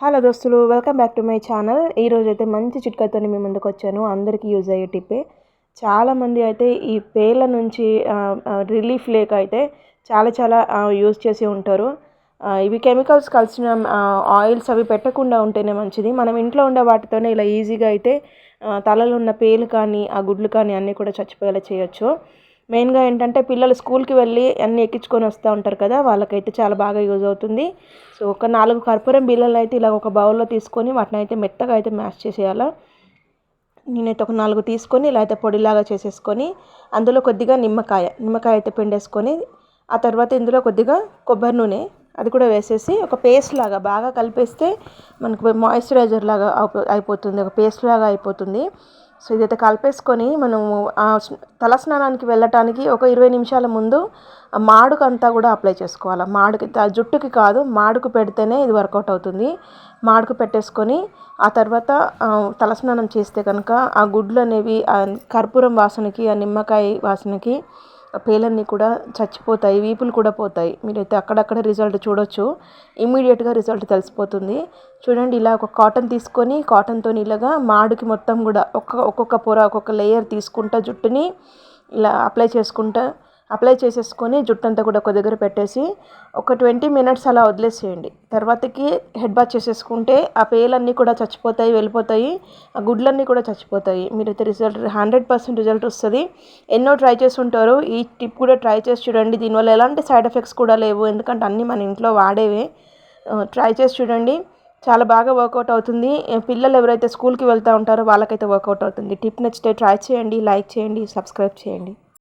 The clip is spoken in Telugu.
హలో దోస్తులు welcome back to my channel. ఈరోజు అయితే మంచి చిట్కాతో మీ ముందుకు వచ్చాను. అందరికీ యూజ్ అయ్యే టిప్పే. చాలామంది అయితే ఈ పేర్ల నుంచి రిలీఫ్ లేక అయితే చాలా చాలా యూజ్ చేసి ఉంటారు. ఇవి కెమికల్స్ కలిసిన ఆయిల్స్ అవి పెట్టకుండా ఉంటేనే మంచిది. మనం ఇంట్లో ఉండే వాటితోనే ఇలా ఈజీగా అయితే తలలో ఉన్న పేలు కానీ ఆ గుడ్లు కానీ అన్నీ కూడా చచ్చిపోయేలా చేయొచ్చు. మెయిన్గా ఏంటంటే పిల్లలు స్కూల్కి వెళ్ళి అన్నీ ఎక్కించుకొని వస్తూ ఉంటారు కదా వాళ్ళకైతే చాలా బాగా యూజ్ అవుతుంది. సో ఒక నాలుగు కర్పూరం బిళ్ళలు అయితే ఇలా ఒక బౌల్లో తీసుకొని వాటిని అయితే మెత్తగా అయితే మ్యాష్ చేసేయాలా. నేనైతే ఒక నాలుగు తీసుకొని ఇలా అయితే పొడిలాగా చేసేసుకొని అందులో కొద్దిగా నిమ్మకాయ నిమ్మకాయ అయితే పిండేసుకొని ఆ తర్వాత ఇందులో కొద్దిగా కొబ్బరి నూనె అది కూడా వేసేసి ఒక పేస్ట్ లాగా బాగా కలిపేస్తే మనకు మాయిశ్చరైజర్ లాగా అయిపోతుంది ఒక పేస్ట్ లాగా అయిపోతుంది. సో ఇదైతే కలిపేసుకొని మనము ఆ స్- తలస్నానానికి వెళ్ళటానికి ఒక ఇరవై నిమిషాల ముందు మాడుకు అంతా కూడా అప్లై చేసుకోవాలి. మాడుకి జుట్టుకి కాదు మాడుకు పెడితేనే ఇది వర్కౌట్ అవుతుంది. మాడుకు పెట్టేసుకొని ఆ తర్వాత తలస్నానం చేస్తే కనుక ఆ గుడ్లు అనేవి కర్పూరం వాసనకి ఆ నిమ్మకాయ వాసనకి పేలన్నీ కూడా చచ్చిపోతాయి వీపులు కూడా పోతాయి. మీరైతే అక్కడక్కడ రిజల్ట్ చూడొచ్చు. ఇమ్మీడియట్గా రిజల్ట్ తెలిసిపోతుంది. చూడండి ఇలా ఒక కాటన్ తీసుకొని కాటన్తో ఇలాగా మాడుకి మొత్తం కూడా ఒక్క ఒక్కొక్క పొర ఒక్కొక్క లేయర్ తీసుకుంటా జుట్టుని ఇలా అప్లై చేసుకుంటా అప్లై చేసేసుకొని జుట్టు అంతా కూడా ఒక దగ్గర పెట్టేసి ఒక ట్వంటీ మినిట్స్ అలా వదిలేసేయండి. తర్వాతకి హెడ్ బాత్ చేసేసుకుంటే ఆ పేలన్నీ కూడా చచ్చిపోతాయి వెళ్ళిపోతాయి ఆ గుడ్లన్నీ కూడా చచ్చిపోతాయి. మీరైతే రిజల్ట్ హండ్రెడ్ పర్సెంట్ రిజల్ట్ వస్తుంది. ఎన్నో ట్రై చేసి ఉంటారు ఈ టిప్ కూడా ట్రై చేసి చూడండి. దీనివల్ల ఎలాంటి సైడ్ ఎఫెక్ట్స్ కూడా లేవు. ఎందుకంటే అన్నీ మన ఇంట్లో వాడేవే. ట్రై చేసి చూడండి. చాలా బాగా వర్కౌట్ అవుతుంది. పిల్లలు ఎవరైతే స్కూల్కి వెళ్తూ ఉంటారో వాళ్ళకైతే వర్కౌట్ అవుతుంది. టిప్ నచ్చితే ట్రై చేయండి లైక్ చేయండి సబ్స్క్రైబ్ చేయండి.